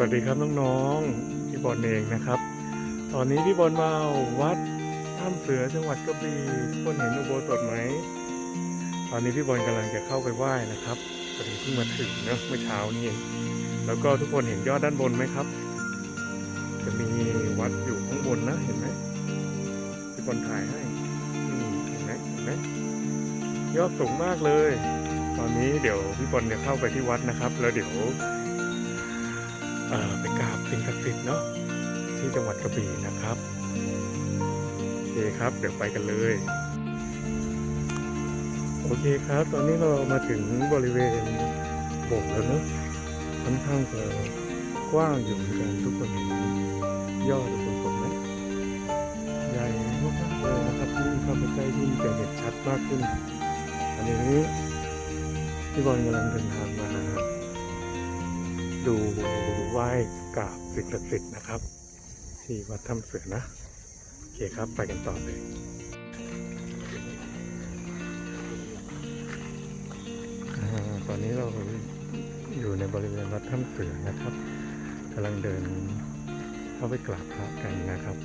สวัสดีครับน้องๆพี่บอลเองนะครับ ตอนนี้พี่บอลมาวัดถ้ำเสือจังหวัดกระบี่ทุกคนเห็นอุโบสถไหมตอนนี้พี่บอลกำลังจะเข้าไปไหว้นะครับพอดีเพิ่งมาถึงเนะเมื่อเช้านี่เองแล้วก็ทุกคนเห็นยอดด้านบนไหมครับ จะมีวัดอยู่ข้างบนนะเห็นไหมพี่บอลถ่ายให้เห็นไหมเห็นไหมยอดสูงมากเลย ตอนนี้เดี๋ยวพี่บอลจะเข้าไปที่วัดนะครับ แล้วเดี๋ยว ไปกราบสิ่งศักดิ์สิทธิ์เนาะที่จังหวัดกระบี่นะครับโอเคครับ เดี๋ยวไปกันเลย โอเคครับ ตอนนี้เรามาถึงบริเวณโบสถ์แล้วเนอะค่อนข้างจะกว้างอยู่เหมือนกันทุกคนยอดบนผมไหมใหญ่มากเลยนะครับยิ่งเข้าไปใกล้ยิ่งจะเห็นชัดมากขึ้น อันนี้พี่บอลกำลังเดินทางมาดู ไหว้กราบสิ่งศักดิ์สิทธิ์นะครับ ที่วัดถ้ำเสือนะ โอเคครับไปกันต่อเลยอตอนนี้เราอยู่ในบริเวณวัดถ้ำเสือนะครับกำลังเดินเข้าไปกราบพระกันนะครับ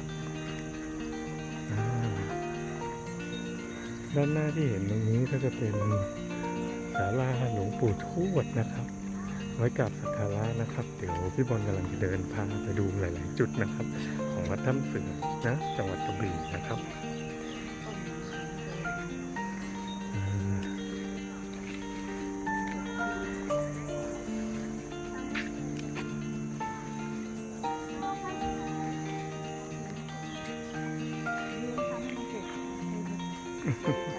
ด้านหน้าที่เห็นตรงนี้ก็จะเป็นศาลาหลวงปู่ทวดนะครับ ไว้กับสักการะนะครับ เดี๋ยวพี่บอลกำลังจะเดินพาไปดูหลาย ๆ จุดนะครับ ของวัดถ้ำเสือนะจังหวัดกระบี่นะครับอ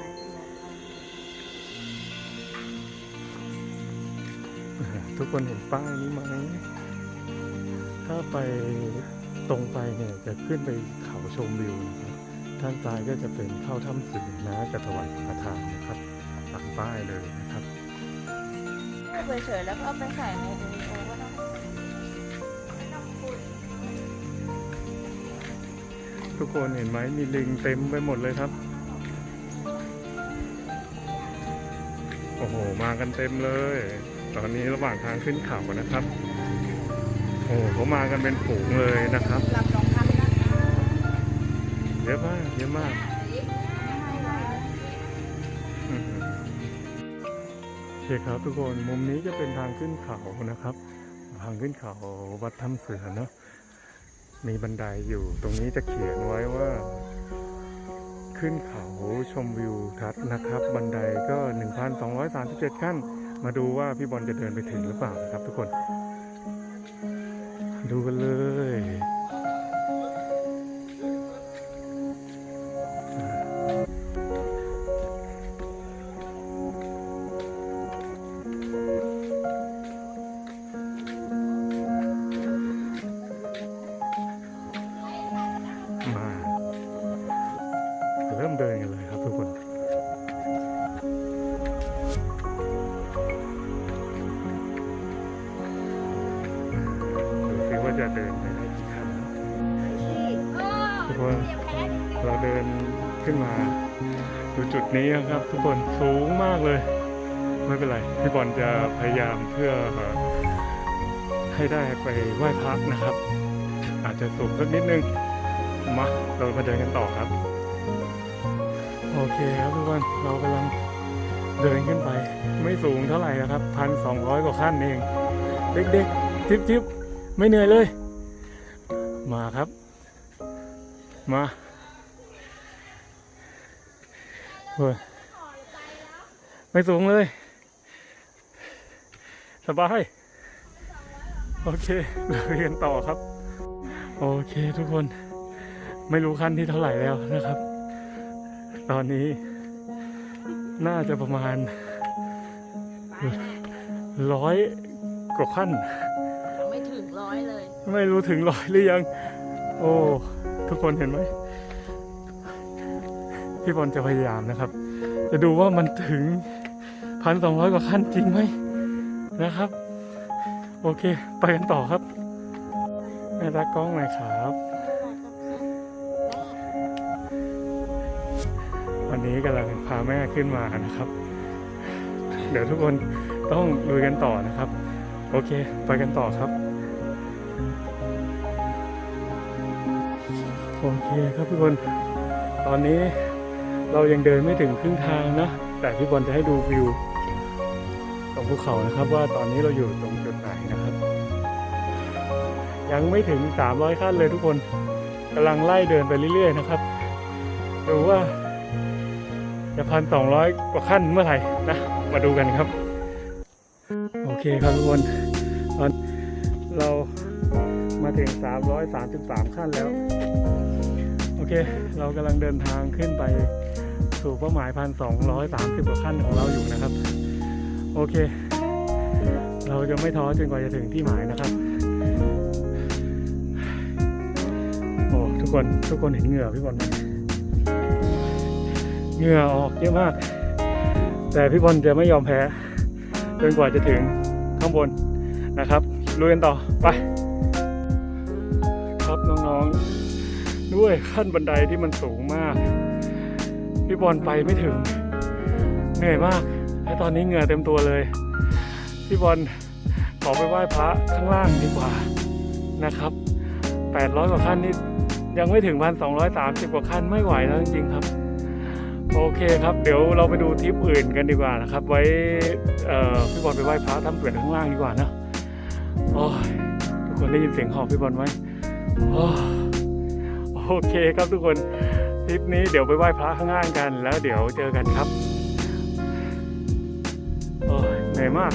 ทุกคนเห็นป้ายนี้ไหม ถ้าไปตรงไปเนี่ยจะขึ้นไปเขาชมวิวนะครับด้านซ้ายก็จะเป็นเข้าถ้ำเสือนะจะถวายสังฆทานนะครับตามป้ายเลยนะครับไปเฉยๆแล้วก็เอาไปใส่ในวิดีโอก็ได้ทุกคนเห็นไหมมีลิงเต็มไปหมดเลยครับ โอ้โห มากันเต็มเลย ตอนนี้ระหว่างทางขึ้นเขานะครับ โอ้โหเขามากันเป็นฝูงเลยนะครับเยอะมากเยอะมากโอเคครับทุกคนมุมนี้จะเป็นทางขึ้นเขานะครับ ทางขึ้นเขาวัดถ้ำเสือเนาะมีบันไดอยู่ตรงนี้จะเขียนไว้ว่า ขึ้นเขาชมวิวทัศน์นะครับ บันไดก็ 1,237 ขั้น มาดูว่าพี่บอลจะเดินไปถึงหรือเปล่านะครับทุกคน ดูกันเลย เดินไปได้กี่ขั้นทุกคนเราเดินขึ้นมาดูจุดนี้นะครับ ทุกคนสูงมากเลย ไม่เป็นไรพี่บอลจะพยายามเพื่อให้ได้ไปไหว้พระนะครับ อาจจะสูงสักนิดนึงมาเรามาเดินกันต่อครับ โอเคครับทุกคนเรากำลังเดินขึ้นไป ไม่สูงเท่าไหร่นะครับพันสองร้อยกว่าขั้นเอง เด็กๆจิบๆไม่เหนื่อยเลย มาครับ มาโอ้ยไม่สูงเลย สบาย โอเคเราเรียนต่อครับ โอเคทุกคน ไม่รู้ขั้นที่เท่าไหร่แล้วนะครับ ตอนนี้ น่าจะประมาณร้อยกว่าขั้น ถึงร้อยเลย ไม่รู้ถึงร้อยหรือยัง โอ้ ทุกคนเห็นไหม พี่บอลจะพยายามนะครับ จะดูว่ามันถึงพันสองร้อยกว่าขั้นจริงไหมนะครับ โอเค ไปกันต่อครับแม่ตากล้องหน่อยครับ วันนี้กำลังพาแม่ขึ้นมานะครับ เดี๋ยวทุกคนต้องลุยกันต่อนะครับ โอเค ไปกันต่อครับ โอเคครับทุกคน ตอนนี้เรายังเดินไม่ถึงครึ่งทางนะ แต่พี่บอลจะให้ดูวิว ตรงภูเขานะครับ ว่าตอนนี้เราอยู่ตรงจุดไหนนะครับ ยังไม่ถึง 300 ขั้นเลยทุกคนกำลังไล่เดินไปเรื่อย ๆ นะครับ ดูว่าจะพันสองร้อยกว่าขั้นเมื่อไหร่นะ มาดูกันครับ โอเคครับทุกคนตอนเรา มาถึง 333 ขั้นแล้ว โอเค เรากำลังเดินทางขึ้นไปสู่เป้าหมาย 1,230 กว่าขั้นของเราอยู่นะครับ โอเค เราจะไม่ท้อจนกว่าจะถึงที่หมายนะครับ โอ้ทุกคนทุกคนเห็นเหงื่อพี่บอลไหมเหงื่อออกเยอะมาก แต่พี่บอลจะไม่ยอมแพ้จนกว่าจะถึงข้างบนนะครับลุยกันต่อไป ด้วยขั้นบันไดที่มันสูงมาก พี่บอลไปไม่ถึง เหนื่อยมาก และตอนนี้เหงื่อเต็มตัวเลย พี่บอลขอไปไหว้พระข้างล่างดีกว่านะครับ 800 กว่าขั้นนี่ยังไม่ถึง 1,230 กว่าขั้นไม่ไหวแล้วจริงๆครับ โอเคครับ เดี๋ยวเราไปดูทริปอื่นกันดีกว่านะครับ ไว้พี่บอลไปไหว้พระทำเสวนข้างล่างดีกว่านะโอ้ยทุกคนได้ยินเสียงหอบพี่บอลไหมโอ้ โอเคครับทุกคนทริปนี้เดี๋ยวไปไหว้พระข้างล่างกัน แล้วเดี๋ยวเจอกันครับโอ้ยเหนื่อยมาก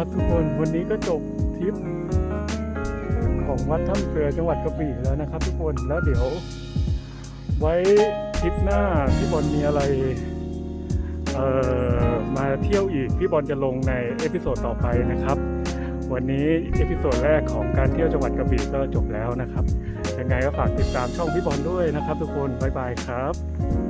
ครับทุกคนวันนี้ก็จบทริปของวัดถ้ำเสือจังหวัดกระบี่แล้วนะครับ ทุกคนแล้วเดี๋ยว ไว้ทริปหน้าพี่บอลมีอะไรเอ่อมาเที่ยวอีกพี่บอลจะลงในเอพิโซดต่อไปนะครับ วันนี้เอพิโซดแรกของการเที่ยวจังหวัดกระบี่ก็จบแล้วนะครับยังไงก็ฝากติดตามช่องพี่บอลด้วยนะครับ ทุกคนบ๊ายบายครับ